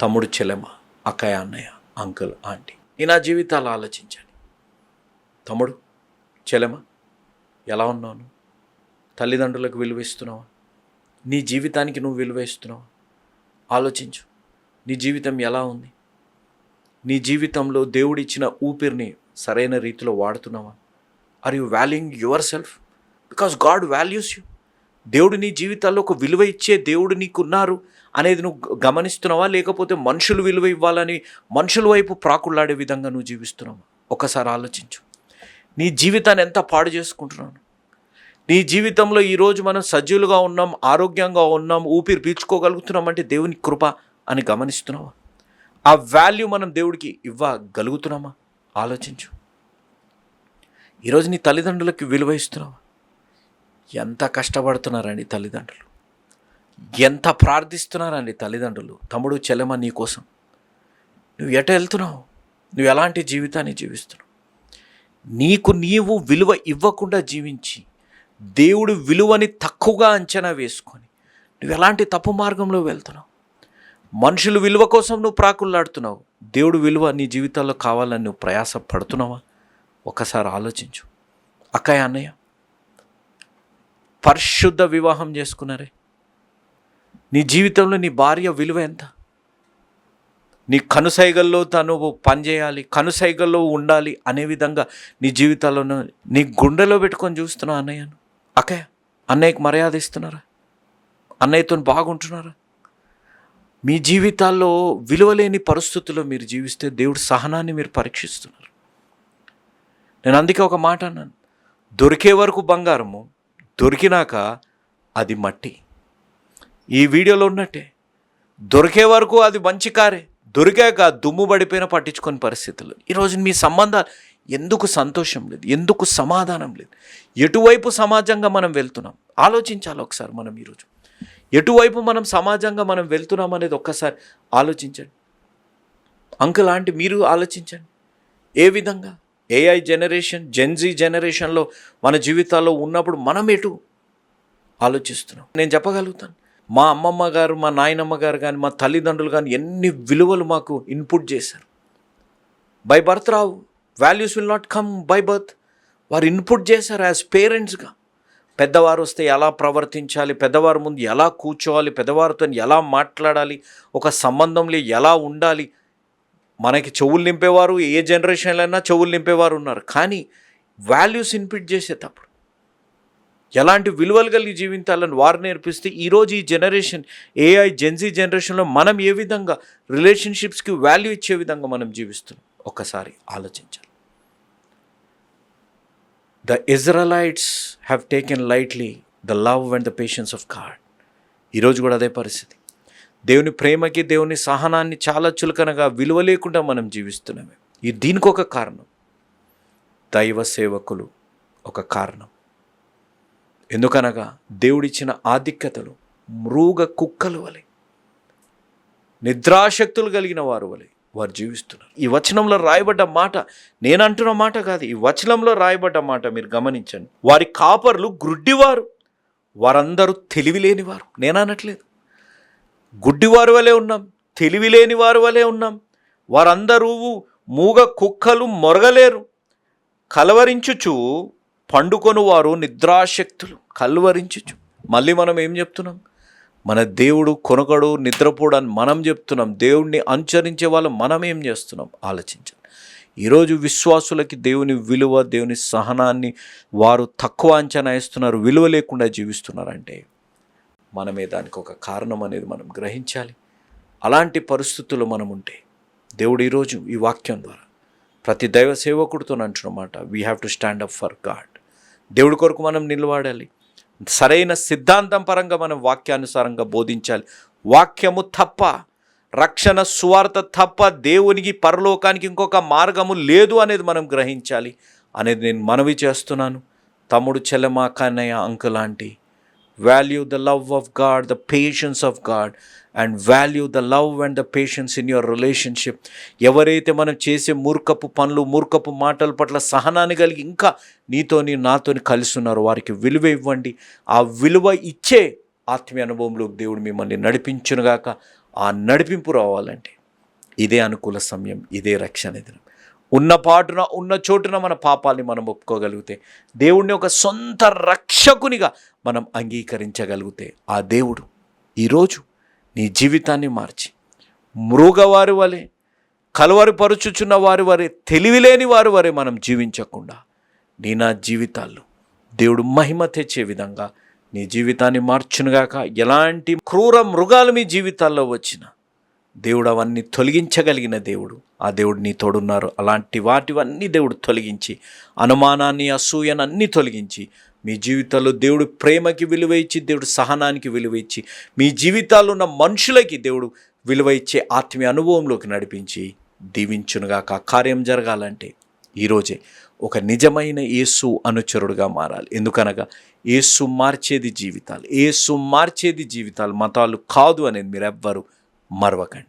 తమ్ముడు చెల్లెమ్మ అక్కయ్య అన్నయ్య అంకుల్ ఆంటీ. నేను నా జీవితాలు ఆలోచించాను తమ్ముడు చెల్లెమ్మ ఎలా ఉన్నావు? తల్లిదండ్రులకు విలువ ఇస్తున్నావా? నీ జీవితానికి నువ్వు విలువ ఇస్తున్నావా? ఆలోచించు. నీ జీవితం ఎలా ఉంది? నీ జీవితంలో దేవుడిచ్చిన ఊపిరిని సరైన రీతిలో వాడుతున్నావా? Are you valuing yourself because God values you దేవుడు నీ జీవితాల్లో ఒక విలువ ఇచ్చే దేవుడు నీకున్నారు అనేది నువ్వు గమనిస్తున్నావా? లేకపోతే మనుషులు విలువ ఇవ్వాలని మనుషుల వైపు ప్రాకుళ్ళాడే విధంగా నువ్వు జీవిస్తున్నావా? ఒకసారి ఆలోచించు. నీ జీవితాన్ని ఎంత పాడు చేసుకుంటున్నాను నీ జీవితంలో ఈరోజు మనం సజీవులుగా ఉన్నాం ఆరోగ్యంగా ఉన్నాం ఊపిరి పీల్చుకోగలుగుతున్నాం అంటే దేవుని కృప అని గమనిస్తున్నావా? ఆ వాల్యూ మనం దేవుడికి ఇవ్వగలుగుతున్నామా? ఆలోచించు. ఈరోజు నీ తల్లిదండ్రులకి విలువ ఇస్తున్నావా? ఎంత కష్టపడుతున్నారండి తల్లిదండ్రులు? ఎంత ప్రార్థిస్తున్నారండి తల్లిదండ్రులు? తమ్ముడు చెల్లెమ్మ నీ కోసం. నువ్వు ఎట వెళ్తున్నావు? నువ్వు ఎలాంటి జీవితాన్ని జీవిస్తున్నావు? నీకు నీవు విలువ ఇవ్వకుండా జీవించి దేవుడు విలువని తక్కువగా అంచనా వేసుకొని నువ్వు ఎలాంటి తప్పు మార్గంలో వెళ్తున్నావు? మనుషులు విలువ కోసం నువ్వు ప్రాకులాడుతున్నావు దేవుడు విలువ నీ జీవితాల్లో కావాలని నువ్వు ప్రయాస పడుతున్నావా ఒకసారి ఆలోచించు. అక్కయ్య అన్నయ్య పరిశుద్ధ వివాహం చేసుకున్నారే? నీ జీవితంలో నీ భార్య విలువ ఎంత? నీ కనుసైగల్లో తను పనిచేయాలి కనుసైగల్లో ఉండాలి అనే విధంగా నీ జీవితాల్లో నీ గుండెలో పెట్టుకొని చూస్తున్నావు అన్నయ్యను? అక్కయ్య అన్నయ్యకి మర్యాద ఇస్తున్నారా? అన్నయ్యతో బాగుంటున్నారా? మీ జీవితాల్లో విలువలేని పరిస్థితుల్లో మీరు జీవిస్తే దేవుడు సహనాన్ని మీరు పరీక్షిస్తున్నారు. నేను అందుకే ఒక మాట అన్నాను. దొరికే వరకు బంగారము దొరికినాక అది మట్టి. ఈ వీడియోలో ఉన్నట్టే దొరికే వరకు అది మంచి కారే దొరికాక దుమ్ము పడిపోయిన పట్టించుకొని పరిస్థితులు. ఈరోజు మీ సంబంధాలు ఎందుకు సంతోషం లేదు? ఎందుకు సమాధానం లేదు? ఎటువైపు సమాజంగా మనం వెళ్తున్నాం? ఆలోచించాలి ఒకసారి మనం ఈరోజు ఎటువైపు మనం సమాజంగా మనం వెళ్తున్నాం అనేది ఒక్కసారి ఆలోచించండి. అంకుల్ ఆంటీ మీరు ఆలోచించండి. ఏ విధంగా? ఏఐ జనరేషన్ జెన్జీ జనరేషన్లో మన జీవితాల్లో ఉన్నప్పుడు మనం ఎటు ఆలోచిస్తున్నాం? నేను చెప్పగలుగుతాను. మా అమ్మమ్మ గారు మా నాయనమ్మ గారు కానీ మా తల్లిదండ్రులు కానీ ఎన్ని విలువలు మాకు ఇన్పుట్ చేశారు. By birth Rao. Values will not come by birth వారు ఇన్పుట్ చేశారు యాజ్ పేరెంట్స్గా పెద్దవారు వస్తే ఎలా ప్రవర్తించాలి? పెద్దవారి ముందు ఎలా కూర్చోవాలి? పెద్దవారితో ఎలా మాట్లాడాలి? ఒక సంబంధంలో ఎలా ఉండాలి? మనకి చెవులు నింపేవారు ఏ జనరేషన్లో అయినా చెవులు నింపేవారు ఉన్నారు. కానీ వాల్యూస్ ఇన్పుట్ చేసేటప్పుడు ఎలాంటి విలువలు కలిగి జీవించాలని వారు నేర్పిస్తే ఈరోజు ఈ జనరేషన్ ఏఐ జెన్జీ జనరేషన్లో మనం ఏ విధంగా రిలేషన్షిప్స్కి వాల్యూ ఇచ్చే విధంగా మనం జీవిస్తున్నాం? ఒకసారి ఆలోచించాలి. The Israelites have taken lightly the love and the patience of God ఈరోజు కూడా అదే పరిస్థితి. దేవుని ప్రేమకి దేవుని సహనాన్ని చాలా చులకనగా విలువ లేకుండా మనం జీవిస్తున్నామే. ఈ దీనికి ఒక కారణం. దైవ సేవకులు ఒక కారణం. ఎందుకనగా దేవుడిచ్చిన ఆధిక్యతలు మృగ కుక్కలు వలె నిద్రాశక్తులు కలిగిన వారు వలె వారు జీవిస్తున్నారు. ఈ వచనంలో రాయబడ్డ మాట నేను అంటున్న మాట కాదు ఈ వచనంలో రాయబడ్డ మాట మీరు గమనించండి. వారి కాపర్లు గ్రుడ్డివారు వారందరూ తెలివి లేనివారు నేను అనట్లేదు. గుడ్డివారు వలె ఉన్నాం తెలివి లేని వారు వలె ఉన్నాం. వారందరూ మూగ కుక్కలు మొరగలేరు. కలవరించుచు పండుకొని వారు నిద్రాశక్తులు కలవరించుచు. మళ్ళీ మనం ఏం చెప్తున్నాం? మన దేవుడు కొనకడు నిద్రపోడు అని మనం చెప్తున్నాం. దేవుడిని అనుచరించే వాళ్ళు మనం ఏం చేస్తున్నాం? ఆలోచించండి. ఈరోజు విశ్వాసులకి దేవుని విలువ దేవుని సహనాన్ని వారు తక్కువ అంచనా ఇస్తున్నారు విలువ లేకుండా జీవిస్తున్నారంటే మనమే దానికి ఒక కారణం అనేది మనం గ్రహించాలి. అలాంటి పరిస్థితుల్లో మనం ఉంటే దేవుడు ఈరోజు ఈ వాక్యం ద్వారా ప్రతి దైవ సేవకుడితో అంటున్నమాట we have to stand up for God దేవుడి కొరకు మనం నిలబడాలి. సరైన సిద్ధాంతం పరంగా మనం వాక్యానుసారంగా బోధించాలి. వాక్యము తప్ప రక్షణ సువార్త తప్ప దేవునికి పరలోకానికి ఇంకొక మార్గము లేదు అనేది మనం గ్రహించాలి అనేది నేను మనవి చేస్తున్నాను. తమ్ముడు చెల్లెమా కన్నయ్య అంకు లాంటి value the love of God the patience of God and value the love and the patience in your relationship ఎవరైతే మనం చేసే మూర్ఖపు పనులు మూర్ఖపు మాటల పట్ల సహనాన్ని కలిగి ఇంకా నీతోని నాతోని కలిసి ఉన్నారో వారికి విలువ ఇవ్వండి. ఆ విలువ ఇచ్చే ఆత్మీయ అనుభవంలో దేవుడు మిమ్మల్ని నడిపించునుగాక. ఆ నడిపింపు రావాలంటే ఇదే అనుకూల సమయం ఇదే రక్షణ దినం. ఉన్న పాటున ఉన్న చోటున మన పాపాల్ని మనం ఒప్పుకోగలిగితే దేవుణ్ణి ఒక సొంత రక్షకునిగా మనం అంగీకరించగలిగితే ఆ దేవుడు ఈరోజు నీ జీవితాన్ని మార్చి మృగవారి వలె కలవరిపరుచుచున్న వారి వరే తెలివిలేని వారి వరే మనం జీవించకుండా నీ నా జీవితాల్లో దేవుడు మహిమ తెచ్చే విధంగా నీ జీవితాన్ని మార్చునుగాక ఎలాంటి క్రూర మృగాలు మీ జీవితాల్లో వచ్చినా దేవుడు అవన్నీ తొలగించగలిగిన దేవుడు ఆ దేవుడు నీ తోడున్నారు. అలాంటి వాటివన్నీ దేవుడు తొలగించి అనుమానాన్ని అసూయనన్నీ తొలగించి మీ జీవితాల్లో దేవుడు ప్రేమకి విలువ ఇచ్చి దేవుడు సహనానికి విలువ ఇచ్చి మీ జీవితాల్లో ఉన్న మనుషులకి దేవుడు విలువ ఇచ్చే ఆత్మీయ అనుభవంలోకి నడిపించి దీవించునుగాక. కార్యం జరగాలంటే ఈరోజే ఒక నిజమైన యేసు అనుచరుడుగా మారాలి. ఎందుకనగా యేసు మార్చేది జీవితాలు యేసు మార్చేది జీవితాలు మతాలు కాదు అనేది మీరు ఎవ్వరు మరవకండి.